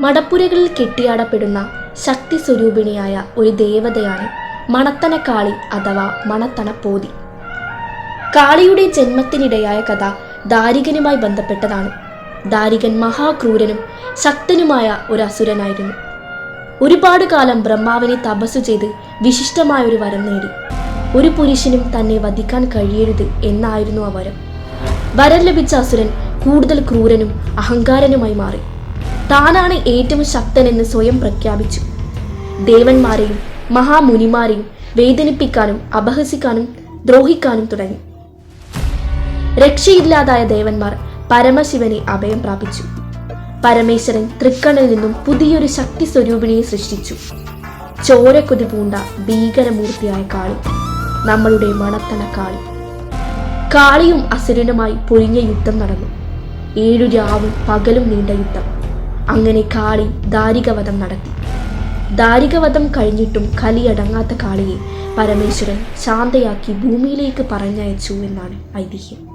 മടപ്പുരകളിൽ കെട്ടിയാടപ്പെടുന്ന ശക്തി സ്വരൂപിണിയായ ഒരു ദേവതയാണ് മണത്തനക്കാളി അഥവാ മണത്തന പോതി കാളിയുടെ ജന്മത്തിനിടയായ കഥ ദാരികനുമായി ബന്ധപ്പെട്ടതാണ്. ദാരികൻ മഹാക്രൂരനും ശക്തനുമായ ഒരു അസുരനായിരുന്നു. ഒരുപാട് കാലം ബ്രഹ്മാവിനെ തപസ്സു ചെയ്ത് വിശിഷ്ടമായ ഒരു വരം നേടി. ഒരു പുരുഷനും തന്നെ വധിക്കാൻ കഴിയരുത് എന്നായിരുന്നു ആ വരം. വരം ലഭിച്ച അസുരൻ കൂടുതൽ ക്രൂരനും അഹങ്കാരനുമായി മാറി. താനാണ് ഏറ്റവും ശക്തനെന്ന് സ്വയം പ്രഖ്യാപിച്ചു. ദേവന്മാരെയും മഹാമുനിമാരെയും വേദനിപ്പിക്കാനും അപഹസിക്കാനും ദ്രോഹിക്കാനും തുടങ്ങി. രക്ഷയില്ലാതായ ദേവന്മാർ പരമശിവനെ അഭയം പ്രാപിച്ചു. പരമേശ്വരൻ തൃക്കണ്ണിൽ നിന്നും പുതിയൊരു ശക്തി സ്വരൂപിണിയെ സൃഷ്ടിച്ചു. ചോരക്കൊതി പൂണ്ട ഭീകരമൂർത്തിയായ കാളി നമ്മളുടെ മണത്തണ കാളി. കാളിയും അസുരനുമായി പൊഴിഞ്ഞ യുദ്ധം നടന്നു. ഏഴു രാവും പകലും നീണ്ട യുദ്ധം. അങ്ങനെ കാളി ദാരികവധം നടത്തി. ദാരികവധം കഴിഞ്ഞിട്ടും കലി അടങ്ങാത്ത കാളിയെ പരമേശ്വരൻ ശാന്തയാക്കി ഭൂമിയിലേക്ക് പറഞ്ഞയച്ചു എന്നാണ് ഐതിഹ്യം.